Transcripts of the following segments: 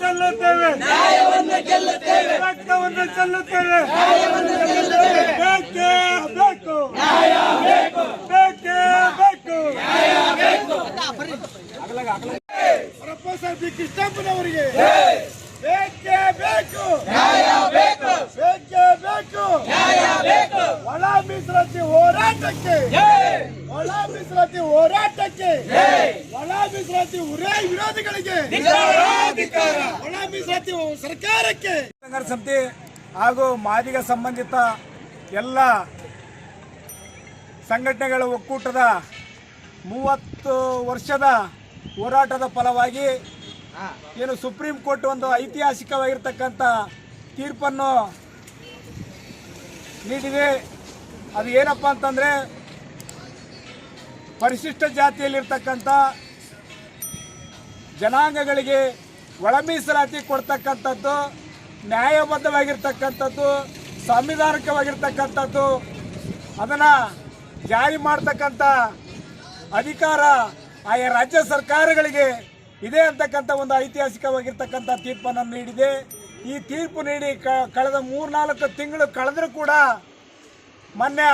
ಚೆಲ್ಲುತ್ತೇವೆ. ರಕ್ತವನ್ನು ಚೆಲ್ಲುತ್ತೇವೆ. ಬೇಕೇ ಬೇಕು. ಬೇಕೇ. ಬೇಕು ಪ್ರೊಫೆಸರ್ ಬಿ. ಕೃಷ್ಣಪ್ಪನವರಿಗೆ ಬೇಕೇ ಬೇಕು ನ್ಯಾಯ ಬೇಕು ಒಳ ಮೀಸಲಾತಿ ಹೋರಾಟಕ್ಕೆ. ಒಳ ಮೀಸಲಾತಿ ಹೋರಾಟಕ್ಕೆ. ಒಳ ಮೀಸಲಾತಿ ಉರೇ ವಿರೋಧಿಗಳಿಗೆ. ಒಳ ಮೀಸಲಾತಿ ಸರ್ಕಾರಕ್ಕೆ. ಸಮಿತಿ ಹಾಗೂ ಮಾದಿಗ ಸಂಬಂಧಿತ ಎಲ್ಲ ಸಂಘಟನೆಗಳ ಒಕ್ಕೂಟದ ಮೂವತ್ತು ವರ್ಷದ ಹೋರಾಟದ ಫಲವಾಗಿ ಏನು ಸುಪ್ರೀಂ ಕೋರ್ಟ್ ಒಂದು ಐತಿಹಾಸಿಕವಾಗಿರ್ತಕ್ಕಂಥ ತೀರ್ಪನ್ನು ನೀಡಿದೆ. ಅದು ಏನಪ್ಪ ಅಂತಂದರೆ ಪರಿಶಿಷ್ಟ ಜಾತಿಯಲ್ಲಿರ್ತಕ್ಕಂಥ ಜನಾಂಗಗಳಿಗೆ ಒಳ ಮೀಸಲಾತಿ ಕೊಡ್ತಕ್ಕಂಥದ್ದು, ನ್ಯಾಯಬದ್ಧವಾಗಿರ್ತಕ್ಕಂಥದ್ದು, ಸಾಂವಿಧಾನಿಕವಾಗಿರ್ತಕ್ಕಂಥದ್ದು, ಅದನ್ನು ಜಾರಿ ಮಾಡ್ತಕ್ಕಂಥ ಅಧಿಕಾರ ಆಯಾ ರಾಜ್ಯ ಸರ್ಕಾರಗಳಿಗೆ ಇದೆ ಅಂತಕ್ಕಂಥ ಒಂದು ಐತಿಹಾಸಿಕವಾಗಿರ್ತಕ್ಕಂಥ ತೀರ್ಪನ್ನು ನೀಡಿದೆ. ಈ ತೀರ್ಪು ನೀಡಿ ಕಳೆದ ಮೂರ್ನಾಲ್ಕು ತಿಂಗಳು ಕಳೆದರೂ ಕೂಡ ಮೊನ್ನೆ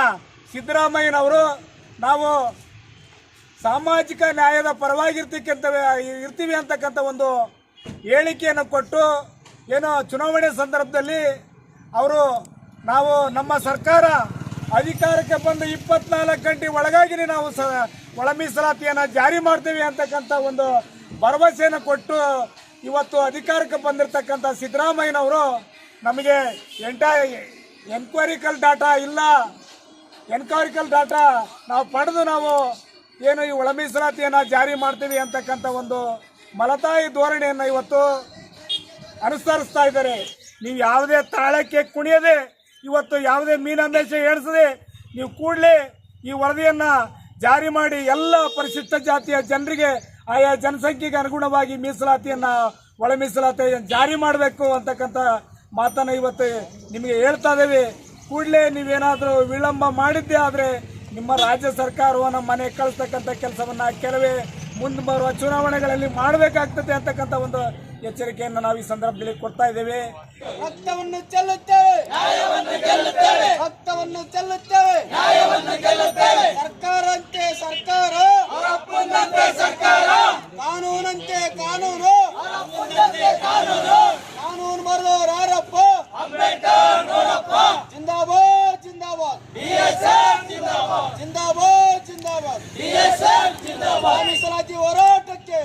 ಸಿದ್ದರಾಮಯ್ಯನವರು ನಾವು ಸಾಮಾಜಿಕ ನ್ಯಾಯದ ಪರವಾಗಿರ್ತಕ್ಕಂಥ ಇರ್ತೀವಿ ಅಂತಕ್ಕಂಥ ಒಂದು ಹೇಳಿಕೆಯನ್ನು ಕೊಟ್ಟು ಏನೋ ಚುನಾವಣೆ ಸಂದರ್ಭದಲ್ಲಿ ಅವರು ನಾವು ನಮ್ಮ ಸರ್ಕಾರ ಅಧಿಕಾರಕ್ಕೆ ಬಂದು ಇಪ್ಪತ್ನಾಲ್ಕು ಗಂಟೆ ಒಳಗಾಗಿನೇ ನಾವು ಸ, ಒಳ ಮೀಸಲಾತಿಯನ್ನು ಜಾರಿ ಮಾಡ್ತೀವಿ ಅಂತಕ್ಕಂಥ ಒಂದು ಭರವಸೆಯನ್ನು ಕೊಟ್ಟು ಇವತ್ತು ಅಧಿಕಾರಕ್ಕೆ ಬಂದಿರತಕ್ಕಂಥ ಸಿದ್ದರಾಮಯ್ಯನವರು ನಮಗೆ ಎಂಟ ಎನ್ಕ್ವೈರಿಕಲ್ ಡಾಟಾ ಇಲ್ಲ. ಎನ್ಕ್ವೈರಿಕಲ್ ಡಾಟಾ ನಾವು ಪಡೆದು ನಾವು ಏನು ಈ ಒಳ ಮೀಸಲಾತಿಯನ್ನು ಜಾರಿ ಮಾಡ್ತೀವಿ ಅಂತಕ್ಕಂಥ ಒಂದು ಮಲತಾಯಿ ಧೋರಣೆಯನ್ನು ಇವತ್ತು ಅನುಸರಿಸ್ತಾ ಇದ್ದಾರೆ. ನೀವು ಯಾವುದೇ ತಾಳಕ್ಕೆ ಕುಣಿಯದೆ, ಇವತ್ತು ಯಾವುದೇ ಮೀನಂದೇಶ ಎಣಿಸದೆ ನೀವು ಕೂಡಲೇ ಈ ವರದಿಯನ್ನು ಜಾರಿ ಮಾಡಿ ಎಲ್ಲ ಪರಿಶಿಷ್ಟ ಜಾತಿಯ ಜನರಿಗೆ, ಆಯಾ ಜನಸಂಖ್ಯೆಗೆ ಅನುಗುಣವಾಗಿ ಮೀಸಲಾತಿಯನ್ನು, ಒಳ ಮೀಸಲಾತಿಯನ್ನು ಜಾರಿ ಮಾಡಬೇಕು ಅಂತಕ್ಕಂಥ ಮಾತನ್ನು ಇವತ್ತು ನಿಮಗೆ ಹೇಳ್ತಾ ಇದ್ದೇವೆ. ಕೂಡಲೇ ನೀವೇನಾದರೂ ವಿಳಂಬ ಮಾಡಿದ್ದೇ ಆದರೆ ನಿಮ್ಮ ರಾಜ್ಯ ಸರ್ಕಾರವನ್ನು ಮನೆ ಕಳಿಸ್ತಕ್ಕಂಥ ಕೆಲಸವನ್ನು ಕೆಲವೇ ಮುಂದೆ ಬರುವ ಚುನಾವಣೆಗಳಲ್ಲಿ ಮಾಡಬೇಕಾಗ್ತದೆ ಅಂತಕ್ಕಂಥ ಒಂದು ಎಚ್ಚರಿಕೆಯನ್ನು ನಾವು ಈ ಸಂದರ್ಭದಲ್ಲಿ ಕೊಡ್ತಾ ಇದ್ದೇವೆ. ರಕ್ತವನ್ನು ಚೆಲ್ಲುತ್ತೇವೆ. ರಕ್ತವನ್ನು ಚೆಲ್ಲುತ್ತೇವೆ. जिंदाबाद बीएसएफ जिंदाबाद जिंदाबाद जिंदाबाद बीएसएफ जिंदाबाद ಮೀಸಲಾತಿ ಹೋರಾಟಕ್ಕೆ